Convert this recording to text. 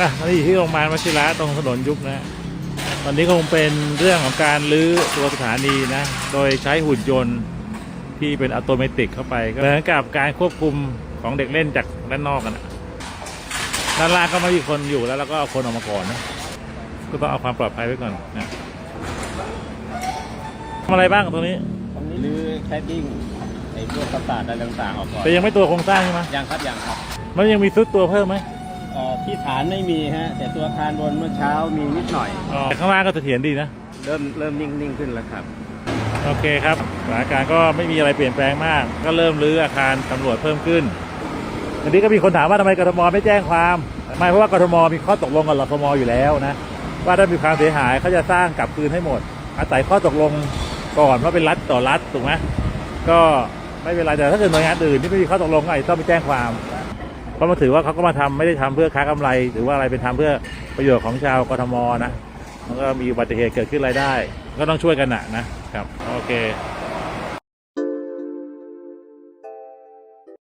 อะตอนนี้อยู่ที่โรงพยาบาลวชิระตรงถนนยุคนะตอนนี้คงเป็นเรื่องของการรื้อตัวสถานีนะ โดยใช้หุ่นยนต์ที่เป็นอัตโนมัติเข้าไปก็เหมือนกับการควบคุมของเด็กเล่นจากด้านนอกกันนะด้านล่างก็ไม่มีคนอยู่แล้วแล้วก็เอาคนออกมาก่อนนะ ก็ต้องเอาความปลอดภัยไว้ก่อนนะทำอะไรบ้างตรงนี้ตรงนี้รื้อแคดดิ้งไอ้พวกประสาทอะไรต่างๆออกก่อนแต่ยังไม่ตัวโครงสร้างใช่ไหมยังครับยังครับ มันยังมีซุดตัวเพิ่มไหม เอ่อที่ฐานไม่มีฮะ แต่ตัวอาคารบนเมื่อเช้ามีนิดหน่อยอ๋อแต่ข้างล่างก็เสถียรดีนะ เริ่มเริ่มนิ่งๆขึ้นแล้วครับ โอเคครับสถานการณ์ก็ไม่มีอะไรเปลี่ยนแปลงมาก ก็เริ่มรื้ออาคารตำรวจเพิ่มขึ้นอันนี้ก็มีคนถามว่าทำไมกทมไม่แจ้งความไม่เพราะว่ากทมมีข้อตกลงกับรฟมอยู่แล้วนะว่าถ้ามีความเสียหายเขาจะสร้างกลับคืนให้หมด อาศัยข้อตกลงก่อนว่าเป็นรัฐต่อรัฐถูกไหมก็ไม่เป็นไรแต่ถ้าเกิดหน่วยงานอื่นที่ไม่มีข้อตกลงก็อาจจะต้องไปแจ้งความ เพราถือว่าเขาก็มาทำไม่ได้ทำเพื่อค้ากำไร หรือว่าอะไรเป็นทำเพื่อประโยชน์ของชาวกทมนะมันก็มีอุบัติเหตุเกิดขึ้นรายได้ ก็ต้องช่วยกันนะนะครับโอเค